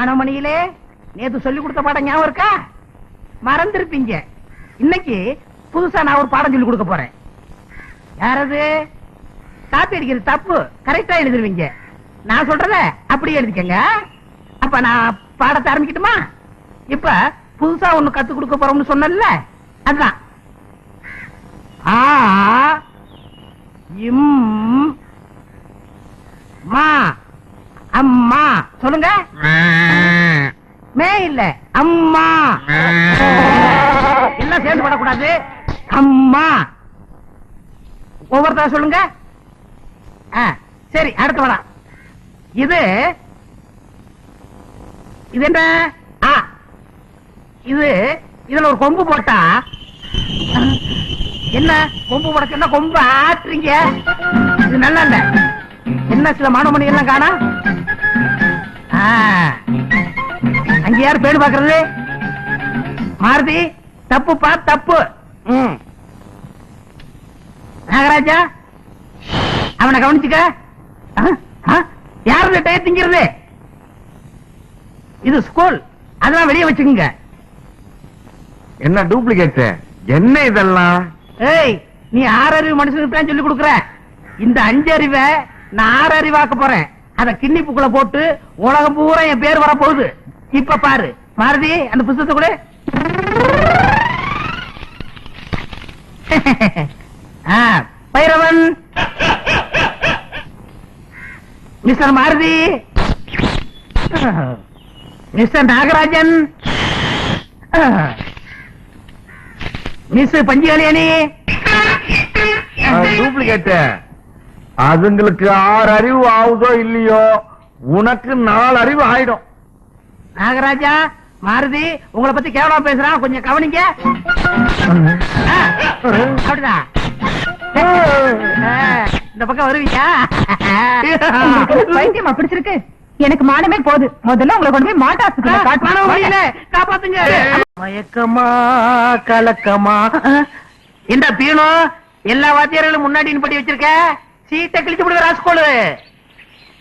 ஆனமணியிலே நேத்து சொல்லி கொடுத்த பாடம் ஞாபகம் இருக்கா? மறந்திருப்பீங்க. இன்னைக்கு புதுசா நான் ஒரு பாடம் சொல்லி கொடுக்க போறேன். யாரது? காப்பி அடிக்கிறது தப்பு. கரெக்டா எழுதிருவீங்க. நான் சொல்றத அப்படியே எழுதிக்கங்க. அப்ப நான் பாடத்தை ஆரம்பிக்கட்டுமா? இப்ப புதுசா ஒண்ணு கத்து கொடுக்க போறோம்னு சொன்னேன்ல அதுதான் ஆ இம் மா அம்மா. சொல்லுங்க. மே இல்ல அம்மா. எல்லாம் சேர்ந்து படக்கூடாது. அம்மா. ஒவ்வொருத்தர சொல்லுங்க. சரி அடுத்து வரா இது இது என்ன? இது இதுல ஒரு கொம்பு போட்டா. என்ன கொம்பு போடக்கு என்ன கொம்பு ஆட்டுறீங்க? இது நல்லா இல்ல. என்ன சில மாணவமணி எல்லாம் காணா? அங்க யார் பேடு பாக்குறது மாருதி தப்புப்பா தப்பு. நாகராஜா அவனை கவனிச்சுக்க. ஆ, ஆ, டயர் திங்கிறது? இது ஸ்கூல் அதெல்லாம் வெளியே வச்சுக்கோங்க. என்ன டூப்ளிகேட் என்ன இதெல்லாம்? ஏய் நீ ஆறறிவு மனுஷனுக்கு தான் சொல்லி கொடுக்குற. இந்த அஞ்சறிவை நான் ஆறறிவாக்க போறேன். அத கிண்ணிப்புக்குள்ள போட்டு உலகம் பூரா என் பேர் வர போகுது இப்ப பாரு. மாருதி அந்த புத்தகத்தை கூட. Bhairavan. Mr Maruthi. Mr Nagarajan. Miss Panchukalyani duplicate அதுங்களுக்கு ஆறு அறிவு ஆகுதோ இல்லையோ உனக்கு நாலு அறிவு ஆயிடும். நாகராஜா மாருதி உங்களை பத்தி கேவலமா பேசுறான் கொஞ்சம் கவனிங்க. அப்படிதான் இந்த பக்கம் வருவீங்க வைத்தியமா பிடிச்சிருக்கு. எனக்கு மானமே போகுது முதல்ல உங்களை கொண்டு போய் காட்டுறேன் காப்பாத்துங்க. மயக்கமா கலக்கமா? இந்த பீனோ எல்லா வாத்தியார்களும் முன்னாடி படி வச்சிருக்க? சீட்டை கிழிச்சு விடுங்க ராஸ்கோலு.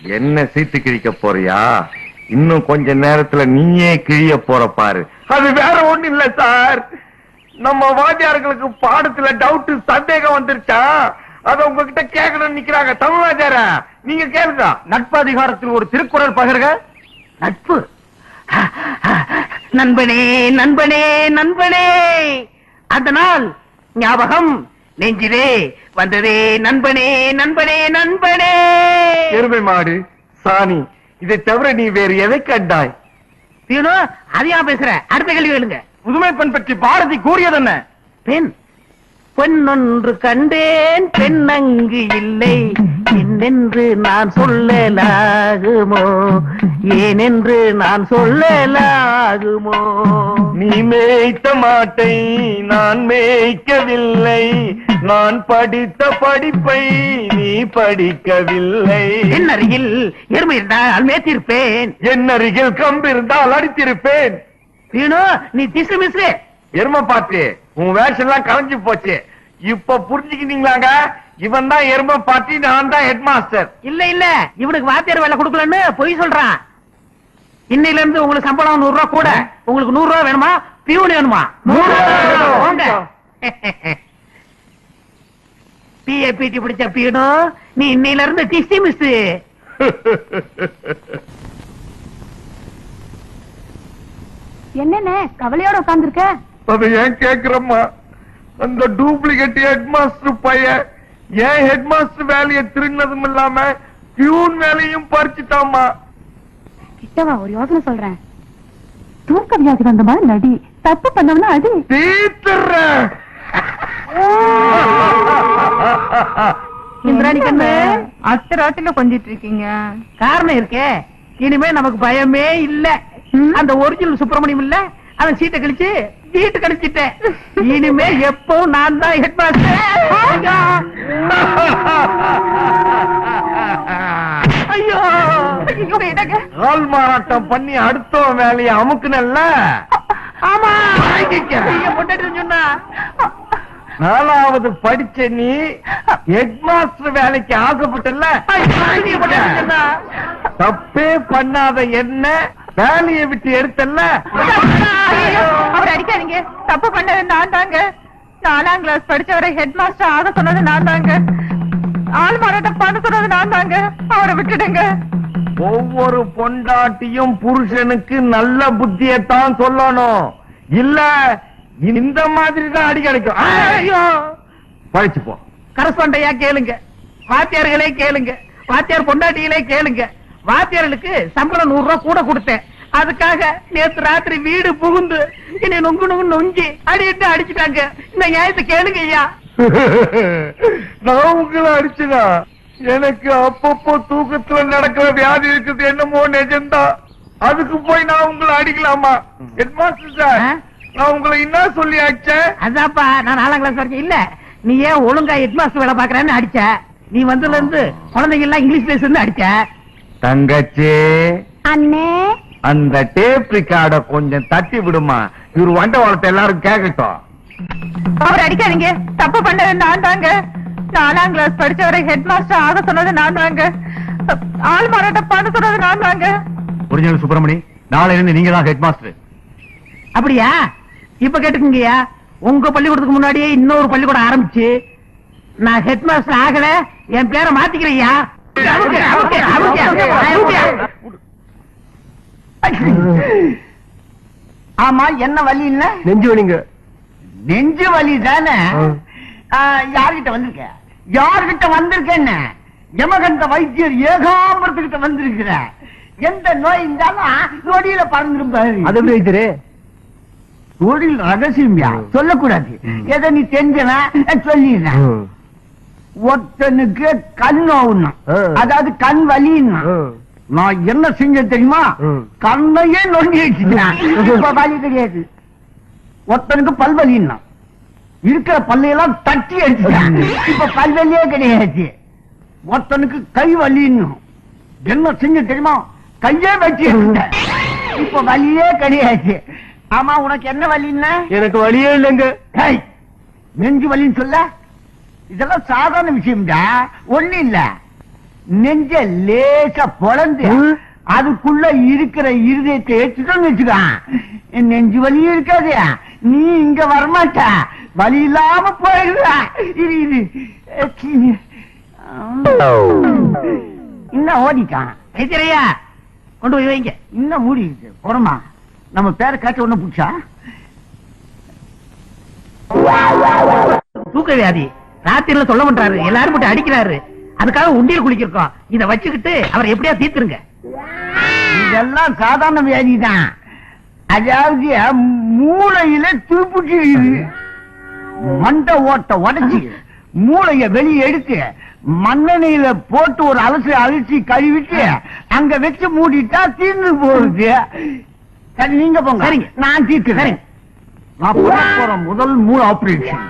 என்ன சீட்டு கிழிக்க போறியா? இன்னும் கொஞ்ச நேரத்துல நீயே கிழிய போற பாரு. அது வேற ஒண்ணு இல்ல சார். நம்ம வாத்தியார்களுக்கு பாடத்துல டவுட் சந்தேகம் வந்துருச்சா? அத உங்ககிட்ட கேட்கணும்னு நிக்கிறாங்க தமிழ் வாத்தியார. நீங்க கேளுங்க. நட்பு அதிகாரத்தில் ஒரு திருக்குறள் பகிர்க. நட்பு. நண்பனே நண்பனே நண்பனே. அந்த நாள் ஞாபகம் நெஞ்சிலே வந்ததே நண்பனே நண்பனே நண்பனே. எருமை மாடு சாணி இதை தவிர நீ வேறு எதை கண்டாய்? பீனோ அதையா பேசுற? அடுத்த கேள்வி கேளுங்க. புதுமை பெண் பற்றி பாரதி கூறியது என்ன? பெண் பொன்னொன்று கண்டேன் பெண்ணங்கு இல்லை. என்னென்று நான் சொல்லலாகுமோ? ஏனென்று நான் சொல்லலாகுமோ? நீ மேய்த்த மாட்டை நான் மேய்க்கவில்லை. நான் படித்த படிப்பை நீ படிக்கவில்லை. என் அருகில் எருமை இருந்தால் மேத்திருப்பேன் என் அருகில் கம்பு இருந்தால் அடித்திருப்பேன். பீனோ நீ திசு மிஸ்ரு எரும பாட்டு உன் வேஷம் எல்லாம் கலைஞ்சு போச்சு. இப்ப புரிஞ்சுக்கிட்டீங்களாங்க? இவன் தான் எரும பாட்டி நான் தான் ஹெட் மாஸ்டர் இல்ல இல்ல. இவனுக்கு வாத்தியார் வேலை கொடுக்கலன்னு பொய் சொல்றான். இன்னையில இருந்து உங்களுக்கு சம்பளம் நூறு ரூபாய் கூட உங்களுக்கு நூறு ரூபாய் வேணுமா? பியூன் வேணுமா. பிஏ பிடி பிடிச்ச பீனோ நீ இன்னையில இருந்து திசி மிஸ் என்னென்ன? கவலையோட உட்கார்ந்துருக்க? அதை ஏன் கேக்குறம்மா? அந்த டூப்ளிகேட் ஹெட் மாஸ்டர் பையன். ஏன் ஹெட் மாஸ்டர் வேலையை திருடினதும் இல்லாம பியூன் வேலையும் பறிச்சுட்டாமா கிட்டவா ஒரு யோசனை சொல்றேன். தூக்க வியாதி வந்த மாதிரி நடி. தப்பு பண்ணவனா அடி. தீத்துறேன் இந்திராணி கண்ணு அத்த ராட்டில கொஞ்சிட்டு இருக்கீங்க காரணம் இருக்கே. இனிமே நமக்கு பயமே இல்ல. அந்த ஒரிஜினல் சுப்பிரமணியம் இல்ல? அவன் சீட்டை கழிச்சு வீட்டு கழிச்சிட்டேன் இனிமே எப்பவும் நான் தான் ஹெட் மாஸ்டர் ஐயோ. ஆள் மாறாட்டம் பண்ணி அடுத்த வேலையை அமுக்குனல்ல? ஆமா. சொன்னா. நாலாவது படிச்ச நீ ஹெட் மாஸ்டர் வேலைக்கு ஆசைப்பட்டல தப்பே பண்ணாத என்ன? வேலையை விட்டு எடுத்தல்ல? அவர் அடிக்காதீங்க. தப்பு பண்ணது நான் தாங்க. நாலாம் கிளாஸ் படிச்சவரை ஹெட் மாஸ்டர் ஆக சொன்னது நான் தாங்க. ஆள் மாறாட்டம் பண்ண சொன்னது நான் தாங்க. அவரை விட்டுடுங்க. ஒவ்வொரு பொண்டாட்டியும் புருஷனுக்கு நல்ல புத்தியத்தான் சொல்லணும். இல்ல இந்த மாதிரி தான் அடி கிடைக்கும். ஐயோ! கரஸ்பாண்டையா கேளுங்க. வாத்தியார்களே கேளுங்க. வாத்தியார் பொண்டாட்டிகளே கேளுங்க. வாத்தியார்களுக்கு சம்பளம் நூறு ரூபாய் கூட கொடுத்தேன். அதுக்காக நேத்து ராத்திரி வீடு புகுந்து என்னை நொங்கு நொங்கு நொங்கி அடிட்டு அடிச்சுட்டாங்க. இந்த நியாயத்தை கேளுங்க ஐயா. நான் உங்களை அடிச்சுனா? எனக்கு அப்பப்போ தூக்கத்துல நடக்கிற வியாதி இருக்குது என்னமோ நிஜம்தான் அதுக்கு போய் நான் உங்களை அடிக்கலாமா? Head master sir? நான் உங்களை என்ன சொல்லி அடிச்சேன்? அதான்ப்பா நான் நாலாம் கிளாஸ் வரைக்கும் இல்ல. நீ ஏன் ஒழுங்கா ஹெட் மாஸ்டர் வேலை பாக்குறேன்னு அடிச்ச? நீ வந்ததுல இருந்து குழந்தைங்க எல்லாம் இங்கிலீஷ் பேசுன்னு அடிச்ச? தங்கச்சி. அண்ணே அந்த டேப் ரிக்கார்ட கொஞ்சம் தட்டி விடுமா? இவர் வண்டவாளத்தை எல்லாரும் கேட்கட்டும் அவர் அடிக்காதீங்க. தப்பு பண்ணது நான் தாங்க. நாலாம் கிளாஸ் படிச்சவரை ஹெட் மாஸ்டர் ஆக சொன்னது நான் தாங்க. ஆள் மாறாட்டம் பண்ண சொன்னது நான் தாங்க. ஒரிஜினல் சுப்பிரமணி. நாளைல இருந்து நீங்க தான் ஹெட் மாஸ்டர் அப்படியா? இப்ப கேட்டுக்குங்கய்யா. உங்க பள்ளிக்கூடத்துக்கு முன்னாடியே இன்னொரு பள்ளிக்கூடம் ஆரம்பிச்சு. நான் ஹெட் மாஸ்டர் ஆகல என் பேரை மாத்திக்கிறேன்யா ஆமா என்ன வலி இல்ல? நெஞ்சு வலிங்க. நெஞ்சு வலி தானே? யார்கிட்ட வந்திருக்க? யார்கிட்ட வந்திருக்கேன்னு? யமகண்ட வைத்தியர் ஏகாம்பரத்துக்கிட்ட வந்திருக்கிற. எந்த நோய் இருந்தாலும் நொடியில எப்படி வைத்திரு தொழில் ரகசியம்யா சொல்லக்கூடாது. எதை நீ தெரிஞ்சனா சொல்லிடுறேன் ஒருத்தனுக்கு கண் நோவுன்னா ஆ. அதாவது கண் வலின்னா நான் என்ன செஞ்ச தெரியுமா. கண்ணையே நொண்டி வச்சுட்டேன் இப்ப வலி கிடையாது. ஒருத்தனுக்கு பல்வலின்னா இருக்கிற பல்லையெல்லாம் தட்டி அடிச்சுட்டேன் இப்ப பல்வலியே கிடையாது. ஒருத்தனுக்கு கை வலின்னும் என்ன செஞ்ச தெரியுமா? கையே வச்சு. இப்ப வலியே கிடையாது. ஆமா உனக்கு என்ன வலின்னா? எனக்கு வழியே இல்லைங்க. நெஞ்சு வலின்னு சொல்ல? இதெல்லாம் சாதாரண விஷயம்டா. ஒண்ணு இல்ல. நெஞ்ச லேசா பொழந்து. அதுக்குள்ள இருக்கிற இருதயத்தை எடுத்துட்டோம்னு வச்சுக்கான் நெஞ்சு வலி இருக்காது. நீ இங்க வரமாட்ட. வலி இல்லாம போயிடுவ இது இது இன்னும் ஓடிட்டான். வைத்திரையா கொண்டு போய் வைங்க. இன்னும் மூடி இருக்கு போறமா? நம்ம பேரை காட்ட ஒண்ணு புடிச்சா? தூக்க வியாதி ராத்திரில சொல்ல மாட்டாரு. எல்லாரும் போட்டு அடிக்கிறாரு. அதுக்காக உண்டியல் குளிக்கிறோம் இத வச்சுக்கிட்டு அவர் எப்படியா தீர்த்துருங்க? இதெல்லாம் சாதாரண வியாதி தான். அதாவது மூளையில துருப்புட்டு மண்டை ஓட்ட உடைச்சு மூளைய வெளியே எடுத்து மண்ணெண்ணையில போட்டு ஒரு அலசி அலசி கழுவிட்டு அங்க வச்சு மூடிட்டா தீர்ந்து போகுது. சரி நீங்க போங்க. நான் தீர்க்கிறேன். நான் போற முதல் மூணு ஆபரேஷன்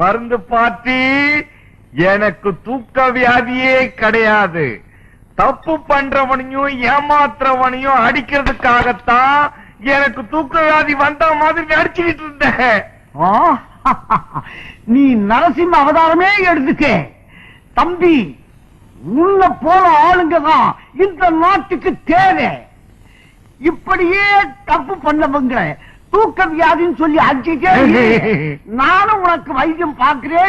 மருந்து பாட்டி எனக்கு தூக்க வியாதியே கிடையாது. தப்பு பண்றவனையும் ஏமாத்துறவனையும் அடிக்கிறதுக்காகத்தான் எனக்கு தூக்க வியாதி வந்த மாதிரி நடிச்சுக்கிட்டு இருந்தேன். நீ நரசிம்ம அவதாரமே எடுத்துக்க. தம்பி உள்ள போன ஆளுங்க தான் இந்த நாட்டுக்கு தேவை. இப்படியே தப்பு பண்ணவங்க தூக்க வியாதின்னு சொல்லி அடிச்சுட்டே. நானும் உனக்கு வைத்தியம் பார்க்கிறேன்.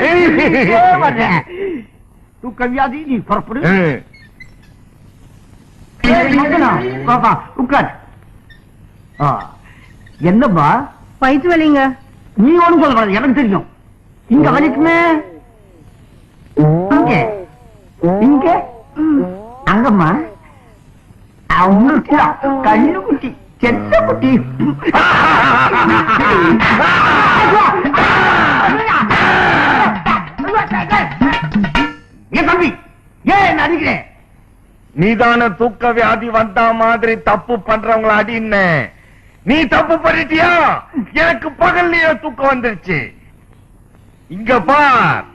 தூக்க வியாதி நீ புறப்படு. உட்கார். என்னப்பா வயிற்று வலிங்க. நீ ஒண்ணும் சொல்லக்கூடாது எனக்கு தெரியும். இங்க வலிக்குமே? இங்க. இங்க. அங்கம்மா. அவங்களுக்கு கண்ணு குட்டி. செத்த குட்டி. தம்பி? ஏன் அடிக்கிறேன் நீதான தூக்க வியாதி வந்த மாதிரி தப்பு பண்றவங்கள அடின்னு நீ தப்பு பண்ணிட்டியா? எனக்கு பகல்லையே தூக்கம் வந்துருச்சு. இங்க பார்.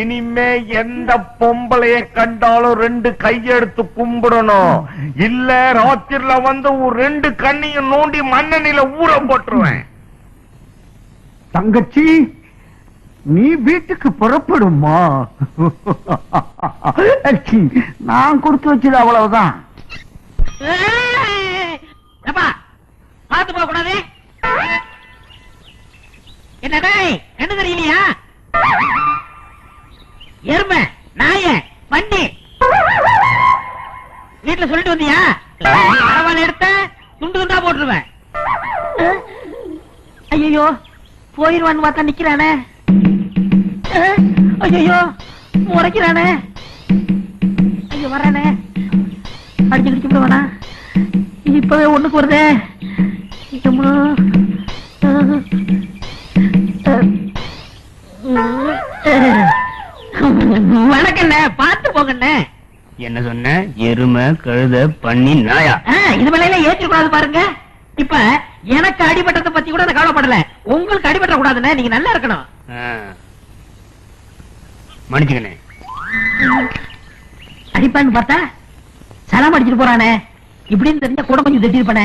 இனிமே எந்த பொம்பளைய கண்டாலும் ரெண்டு கையெடுத்து கும்பிடணும். இல்ல ராத்திரில வந்து ஒரு ரெண்டு கண்ணையும் நோண்டி மண்ணெண்ணில ஊற போட்டுருவேன். தங்கச்சி நீ வீட்டுக்கு புறப்படுமா? நான் கொடுத்து வச்சது அவ்வளவுதான். பார்த்து போக கூடாது என்னடா கண்ணு தெரியலையா எரும நாய வண்டி. வீட்டுல சொல்லிட்டு வந்தியா? பரவாயில்ல எடுத்த. துண்டு துண்டா போட்டுருவேன் ஐயோ போயிருவான்னு பார்த்தா நிக்கிறானே. ஐயோ முறைக்கிறானே. ஐயோ வரானே அடிச்சு அடிச்சு விடுவானா? இப்பவே ஒண்ணுக்கு வருதே. என்ன சொன்ன? எருமை கழுத பண்ணி நாயா. இது மேல ஏற்றிக்கூடாது பாருங்க. இப்ப எனக்கு அடிபட்டதை பத்தி கூட நான் கவலைப்படல. உங்களுக்கு அடிபட்ட கூடாதுண்ணே நீங்க நல்லா இருக்கணும். மன்னிச்சுக்கண்ணே. அடிப்பான்னு பார்த்தா சலாம் அடிச்சிட்டு போறானே. இப்படின்னு தெரிஞ்சா கூட கொஞ்சம் திட்டிருப்பானே.